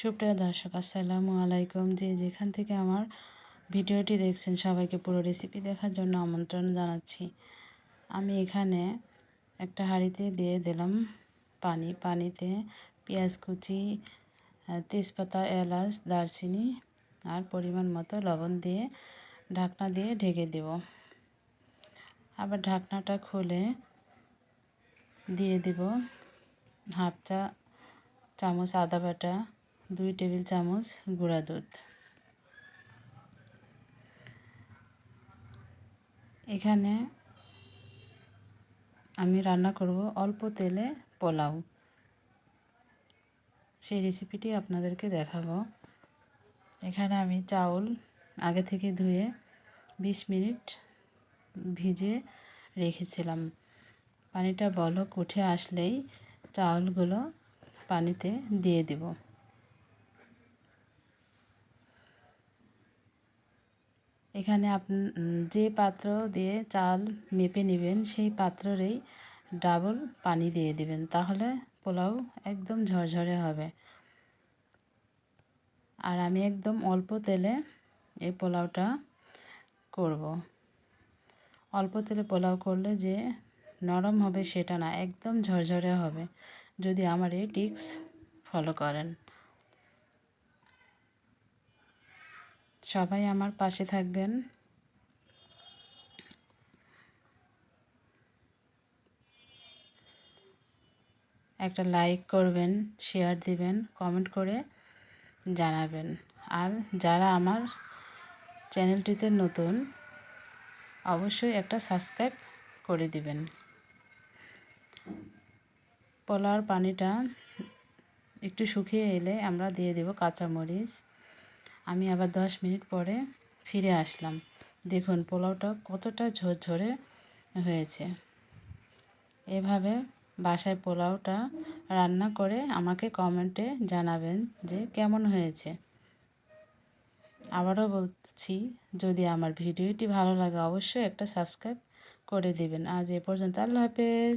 সুপ্রিয় দর্শক, আসসালামু আলাইকুম। যে যেখান থেকে আমার ভিডিওটি দেখছেন, সবাইকে পুরো রেসিপি দেখার জন্য আমন্ত্রণ জানাচ্ছি। আমি এখানে একটা হাঁড়িতে দিয়ে দিলাম পানি। পানিতে পেঁয়াজ কুচি তেজপাতা, এলাচ, দারচিনি আর পরিমাণ মতো লবণ দিয়ে ঢাকনা দিয়ে ঢেকে দেব। আবার ঢাকনাটা খুলে দিয়ে দেব হাফ চা, চামচ আদা বাটা দুই টেবিল চামচ গুঁড়া দুধ। এখানে আমি রান্না করব অল্প তেলে পোলাও। সেই রেসিপিটি আপনাদেরকে দেখাবো। এখানে আমি চাউল আগে থেকে ধুয়ে বিশ মিনিট ভিজে রেখেছিলাম। পানিটা বলক উঠে আসলেই চাউলগুলো পানিতে দিয়ে দেব। এখানে আপ যে পাত্র দিয়ে চাল মেপে নেবেন, সেই পাত্রেরই ডাবল পানি দিয়ে দিবেন। তাহলে পোলাও একদম ঝরঝরে হবে। আর আমি একদম অল্প তেলে এই পোলাওটা করব। অল্প তেলে পোলাও করলে যে নরম হবে সেটা না, একদম ঝরঝরে হবে। যদি আমার এই টিক্স ফলো করেন। সবাই আমার পাশে থাকবেন। একটা লাইক করবেন শেয়ার দিবেন কমেন্ট করে জানাবেন। আর যারা আমার চ্যানেলটিতে নতুন, অবশ্যই একটা সাবস্ক্রাইব করে দিবেন। পোলাওর পানিটা একটু শুকিয়ে এলে আমরা দিয়ে দেব কাঁচামরিচ। আমি আবার দশ মিনিট পরে ফিরে আসলাম। দেখুন, পোলাওটা কতটা ঝরঝরে হয়েছে। এভাবে বাসায় পোলাওটা রান্না করে আমাকে কমেন্টে জানাবেন যে কেমন হয়েছে। আবারও বলছি, যদি আমার ভিডিওটি ভালো লাগে অবশ্যই একটা সাবস্ক্রাইব করে দিবেন। আজ এ পর্যন্ত, আল্লাহ হাফেজ।